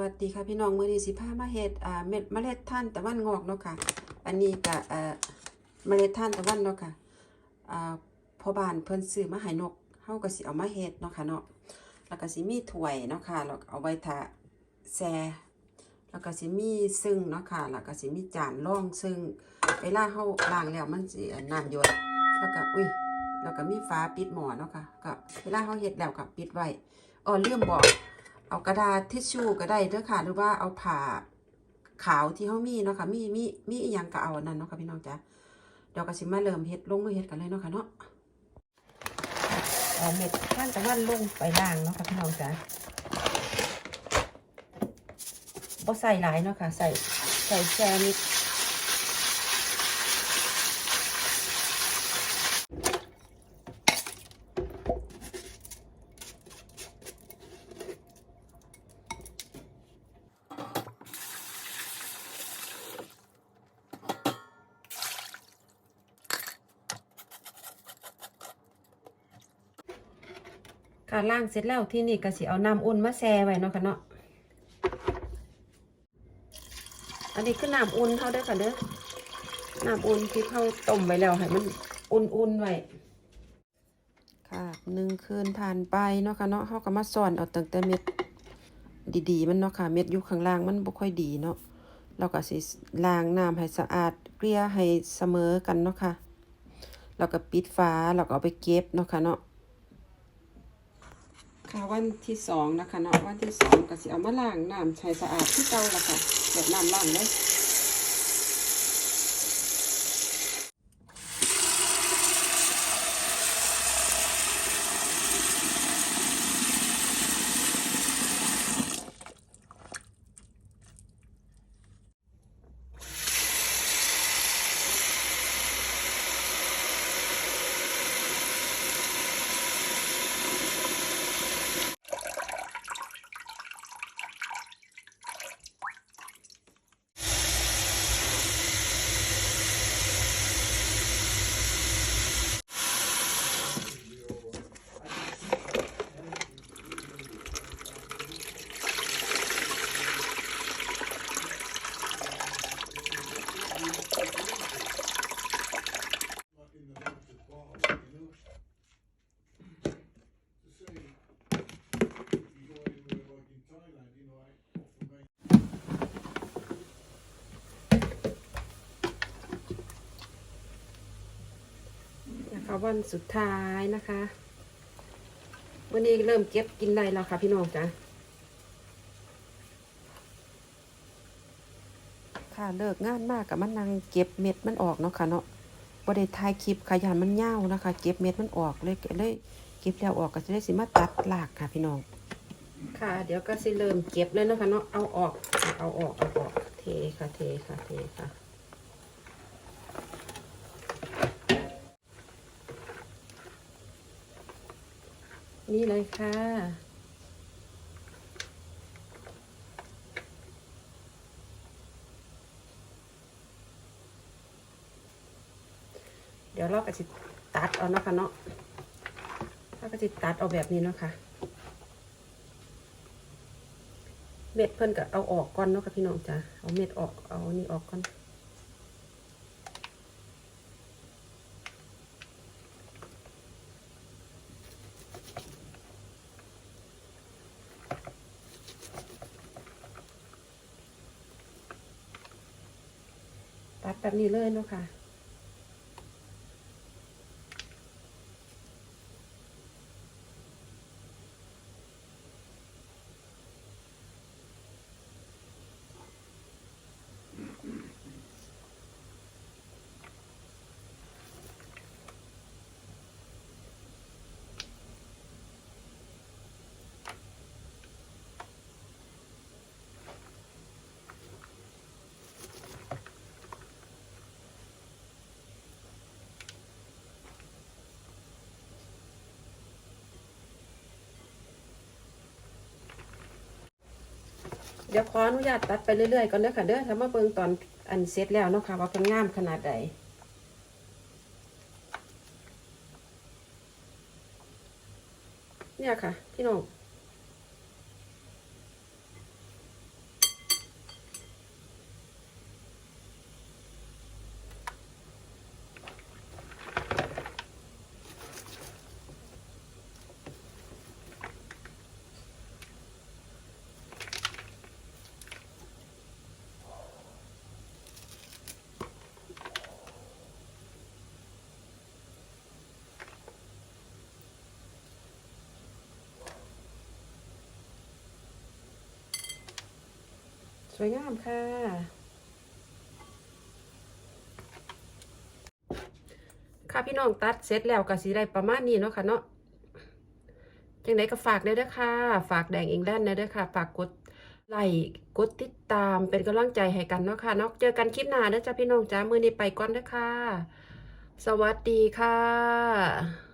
วัสดีค่ะพี่น้องมื้อนี้สิพามาเฮ็ดอ่าเม็ดเมล็ดท่านตะวันงอกเนาะค่ะ อันนี้ก็เอ่อเมล็ดท่านตะวันเนาะค่ะอ่าพอบานเพิ่นซื้อมาให้นกเฮาก็สิเอามาเฮ็ดเนาะค่ะเนาะแล้วก็สิมีถ้วยเนาะค่ะแล้วเอาไว้ทาแซ่แล้วก็สิมีซึ่งเนาะค่ะแล้วก็สิมีจานร่องซึ่งเวลาเฮาล้างแล้วมันสิน้ำหยดแล้วก็อุ้ยแล้วก็มีฝาปิดหมอเนาะค่ะก็เวลาเฮาเฮ็ดแล้วก็ปิดไว้อ๋อลืมบอก เอากระดาษทิชชู่ก็ได้เด้อค่ะ หรือว่าเอาผ้าขาวที่เขามีเนาะค่ะ มีมีมีอีหยังก็เอาอันนั้นเนาะค่ะพี่น้องจ้ะเดี๋ยวก็สิมาเริ่มเฮ็ดลงมือเฮ็ดกันเลยเนาะค่ะเนาะเอาเม็ดท่านตะวันลงไปล่างเนาะค่ะพี่น้องจ้ะบ่ใส่หลายเนาะค่ะ ใส่ใส่แค่นิด ค่ะล่างเสร็จแล้วที่นี่ก็สิเอาน้ำอุ่นมาแช่ไว้เนาะค่ะเนาะ อันนี้คือน้ำอุ่นเขาเด้อค่ะเด้อ น้ำอุ่นที่เขาต้มไว้แล้วให้มันอุ่นๆไว้ค่ะหนึ่งคืนผ่านไปเนาะค่ะเนาะเขาก็มาสอนเอาตั้งแต่เม็ดดีๆมันเนาะค่ะ เม็ดอยู่ข้างล่างมันบ่ค่อยดีเนาะเราก็สิล้างน้ำให้สะอาดเกลี่ยให้เสมอกันเนาะค่ะแล้วก็ปิดฝาแล้วก็เอาไปเก็บเนาะค่ะเนาะ คะวันที่สองนะคะเนาะวันที่สองก็สิเอามาล้างน้ำใช้สะอาดที่เก่าละค่ะแบบน้ำล้างเลย คะวันสุดท้ายนะคะ วันนี้เริ่มเก็บกินได้แล้วค่ะพี่น้องจ้ะค่ะเลิกงานมากกับมันนั่งเก็บเม็ดมันออกเนาะค่ะเนาะบ่ได้ถ่ายคลิปขยันมันยาวนะคะ เก็บเม็ดมันออกเลยเลยเก็บแล้วออกก็จะได้สิมาตัดหลากค่ะพี่น้อง ค่ะ เดี๋ยวก็สิเริ่มเก็บเลยเนาะคะเนาะเอาออกเอาออกเอาออกเทค่ะเทค่ะเทค่ะ นี่เลยค่ะ เดี๋ยวเราก็จะตัดเอานะคะเนาะเราก็จะตัดเอาแบบนี้เนาะค่ะเม็ดเพิ่นก็เอาออกก่อนเนาะค่ะพี่น้องจ้ะเอาเม็ดออกเอานี่ออกก่อน ตัดแบบนี้เลยเนาะค่ะ เดี๋ยวขออนุญาตตัดไปเรื่อยๆก่อนเด้อค่ะเด้อถ้ามาเบิ่งตอนอันเสร็จแล้วเนาะค่ะว่าเป็นงามขนาดใดเนี่ยค่ะ พี่น้อง สวยงามค่ะ ค่ะพี่น้องตัดเสร็จแล้วก็สีได้ประมาณนี้เนาะค่ะเนาะจังไดก็ฝากได้ด้อค่ะ ฝากแดงอิงแลนด์ได้ด้ค่ะ ฝากกดไลค์กดติดตามเป็นกำลังใจให้กันเนาะค่ะเนาะเจอกันคลิปหน้าเด้อจ้าพี่น้องจ้ามือนี้ไปก่อนเด้อค่ะ สวัสดีค่ะ